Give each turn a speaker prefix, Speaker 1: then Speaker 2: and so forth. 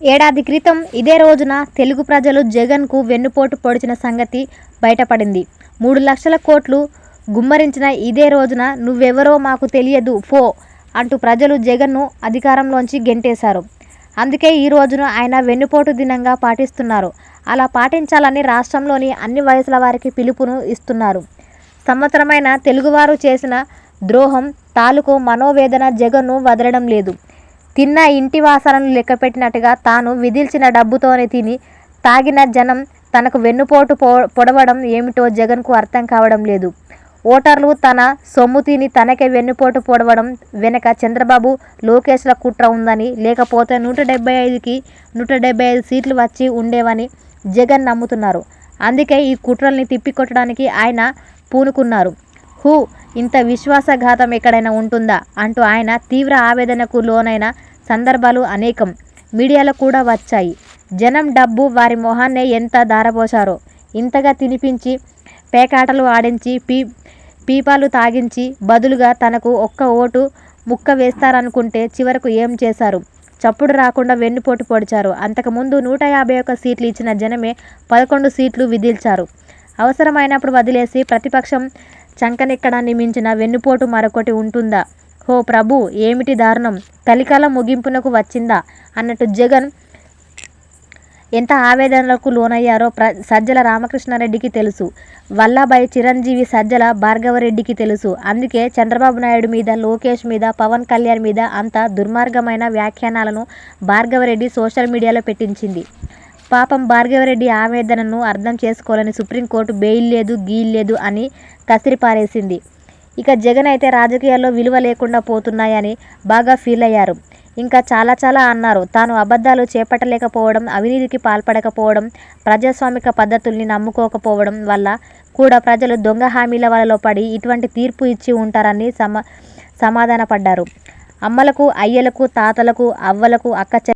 Speaker 1: ఏడాది క్రితం ఇదే రోజున తెలుగు ప్రజలు జగన్కు వెన్నుపోటు పొడిచిన సంగతి బయటపడింది. మూడు లక్షల కోట్లు గుమ్మరించిన ఇదే రోజున నువ్వెవరో మాకు తెలియదు ఫో అంటూ ప్రజలు జగన్ను అధికారంలోంచి గెంటేశారు. అందుకే ఈ రోజును ఆయన వెన్నుపోటు దినంగా పాటిస్తున్నారు. అలా పాటించాలని రాష్ట్రంలోని అన్ని వయసుల వారికి పిలుపును ఇస్తున్నారు. సంవత్సరమైన తెలుగువారు చేసిన ద్రోహం తాలూకు మనోవేదన జగన్ను వదలడం లేదు. తిన్న ఇంటి వాసనను లెక్కపెట్టినట్టుగా తాను విధిల్చిన డబ్బుతోనే తిని, తాగిన జనం తనకు వెన్నుపోటు పొడవడం ఏమిటో జగన్కు అర్థం కావడం లేదు. ఓటర్లు తన సొమ్ము తిని తనకే వెన్నుపోటు పొడవడం వెనక చంద్రబాబు, లోకేష్ల కుట్ర ఉందని, లేకపోతే నూట డెబ్బై ఐదుకి నూట డెబ్బై ఐదు సీట్లు వచ్చి ఉండేవని జగన్ నమ్ముతున్నారు. అందుకే ఈ కుట్రల్ని తిప్పికొట్టడానికి ఆయన పూనుకున్నారు. హూ ఇంత విశ్వాసఘాతం ఎక్కడైనా ఉంటుందా అంటూ ఆయన తీవ్ర ఆవేదనకు లోనైన సందర్భాలు అనేకం మీడియాలో కూడా వచ్చాయి. జనం డబ్బు వారి మొహాన్నే ఎంత ధారపోశారో. ఇంతగా తినిపించి, పేకాటలు ఆడించి, పీ పీపాలు తాగించి బదులుగా తనకు ఒక్క ఓటు ముక్క వేస్తారనుకుంటే చివరకు ఏం చేశారు? చప్పుడు రాకుండా వెన్నుపోటు పొడిచారు. అంతకు ముందు నూట యాభై ఒక్క సీట్లు ఇచ్చిన జనమే పదకొండు సీట్లు విధిల్చారు అవసరమైనప్పుడు వదిలేసి ప్రతిపక్షం చంకనెక్కడాన్ని మించిన వెన్నుపోటు మరొకటి ఉంటుందా? హో ప్రభూ ఏమిటి దారుణం? కలికాలం ముగింపునకు వచ్చిందా అన్నట్టు జగన్ ఎంత ఆవేదనలకు లోనయ్యారో ప్ర సజ్జల రామకృష్ణారెడ్డికి తెలుసు. వల్లభాయ్ చిరంజీవి సజ్జల భార్గవరెడ్డికి తెలుసు. అందుకే చంద్రబాబు నాయుడు మీద, లోకేష్ మీద, పవన్ కళ్యాణ్ మీద అంత దుర్మార్గమైన వ్యాఖ్యానాలను భార్గవరెడ్డి సోషల్ మీడియాలో పెట్టించింది. పాపం భార్గవరెడ్డి ఆవేదనను అర్థం చేసుకోవాలని సుప్రీంకోర్టు బెయిల్ లేదు గీల్ లేదు అని కసిరిపారేసింది ఇక జగన్ అయితే రాజకీయాల్లో విలువ లేకుండా పోతున్నాయని బాగా ఫీల్ అయ్యారు ఇంకా చాలా చాలా అన్నారు. తాను అబద్ధాలు చేపట్టలేకపోవడం, అవినీతికి పాల్పడకపోవడం, ప్రజాస్వామిక పద్ధతుల్ని నమ్ముకోకపోవడం వల్ల కూడా ప్రజలు దొంగ హామీల వలలో పడి ఇటువంటి తీర్పు ఇచ్చి ఉంటారని సమాధానపడ్డారు. అమ్మలకు, అయ్యలకు, తాతలకు, అవ్వలకు, అక్క